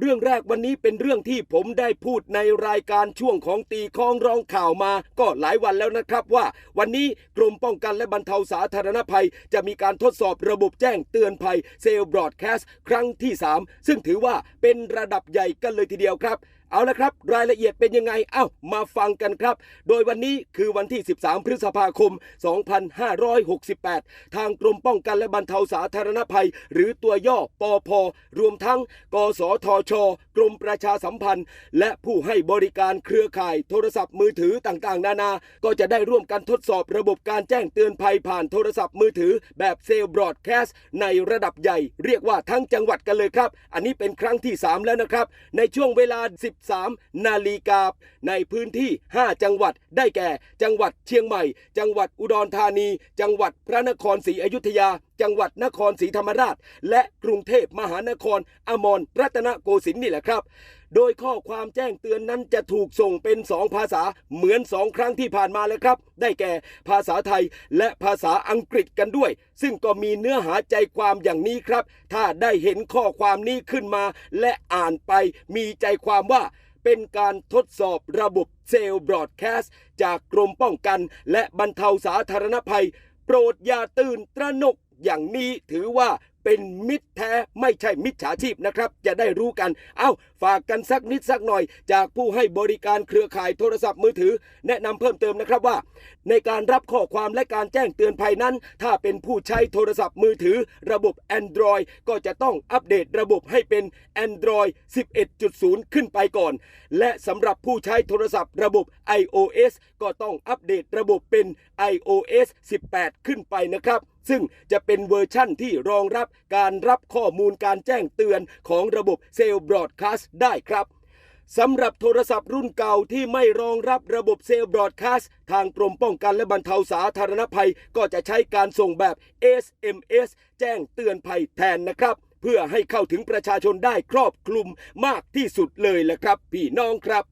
เรื่องแรกวันนี้เป็นเรื่องที่ผมได้พูดในรายการช่วงของตีคองร้องข่าวมา ก็หลายวันแล้วนะครับว่า วันนี้กรมป้องกันและบรรเทาสาธารณภัย จะมีการทดสอบระบบแจ้งเตือนภัยเซลล์บรอดแคสต์ครั้งที่ 3 ซึ่งถือว่าเป็นระดับใหญ่กันเลยทีเดียวครับเอาละครับ รายละเอียดเป็นยังไง เอ้ามาฟังกันครับ โดยวันนี้คือวันที่ 13 พฤษภาคม 2568 ทางกรมป้องกันและบรรเทาสาธารณภัย หรือตัวย่อปอพรวมทั้ง กสทช กรมประชาสัมพันธ์ และผู้ให้บริการเครือข่าย โทรศัพท์มือถือต่างๆ นานา ก็จะได้ร่วมกันทดสอบระบบการแจ้งเตือนภัยผ่านโทรศัพท์มือถือ แบบเซลล์บรอดแคสต์ในระดับใหญ่ เรียกว่าทั้งจังหวัดกันเลยครับ อันนี้เป็นครั้งที่ 3 แล้วนะครับ ในช่วงเวลา13 นาฬิกาในพื้นที่ 5 จังหวัดได้แก่ จังหวัดเชียงใหม่ จังหวัดอุดรธานี จังหวัดพระนครศรีอยุธยาจังหวัดนครศรีธรรมราช และกรุงเทพมหานคร อมรรัตนโกสินทร์นี่แหละครับ โดยข้อความแจ้งเตือนนั้นจะถูกส่งเป็น2ภาษาเหมือน2ครั้งที่ผ่านมาแล้วครับ ได้แก่ภาษาไทยและภาษาอังกฤษกันด้วย ซึ่งก็มีเนื้อหาใจความอย่างนี้ครับ ถ้าได้เห็นข้อความนี้ขึ้นมา และอ่านไปมีใจความว่าเป็นการทดสอบระบบเซลล์บรอดแคสต์จากกรมป้องกัน และบรรเทาสาธารณภัย โปรดอย่าตื่นตระหนก อย่างนี้ถือว่าเป็นมิตรแท้ไม่ใช่มิจฉาชีพนะครับ จะได้รู้กัน เอ้า ฝากกันสักนิดสักหน่อย จากผู้ให้บริการเครือข่ายโทรศัพท์มือถือ แนะนำเพิ่มเติมนะครับว่า ในการรับข้อความและการแจ้งเตือนภัยนั้น ถ้าเป็นผู้ใช้โทรศัพท์มือถือ ระบบ Android ก็จะต้องอัปเดตระบบให้เป็น Android 11.0 ขึ้นไปก่อน และสำหรับผู้ใช้โทรศัพท์ระบบ iOS ก็ต้องอัปเดตระบบเป็น iOS 18 ขึ้นไปนะครับ ซึ่งจะเป็นเวอร์ชั่นที่รองรับการรับข้อมูลการแจ้งเตือนของระบบเซลล์บรอดคาสต์ได้ครับสำหรับโทรศัพท์รุ่นเก่าที่ไม่รองรับระบบเซลล์บรอดคาสต์ทางกรมป้องกันและบรรเทาสาธารณภัย ก็จะใช้การส่งแบบ SMS แจ้งเตือนภัยแทนนะครับ เพื่อให้เข้าถึงประชาชนได้ครอบคลุมมากที่สุดเลยแหละครับ พี่น้องครับ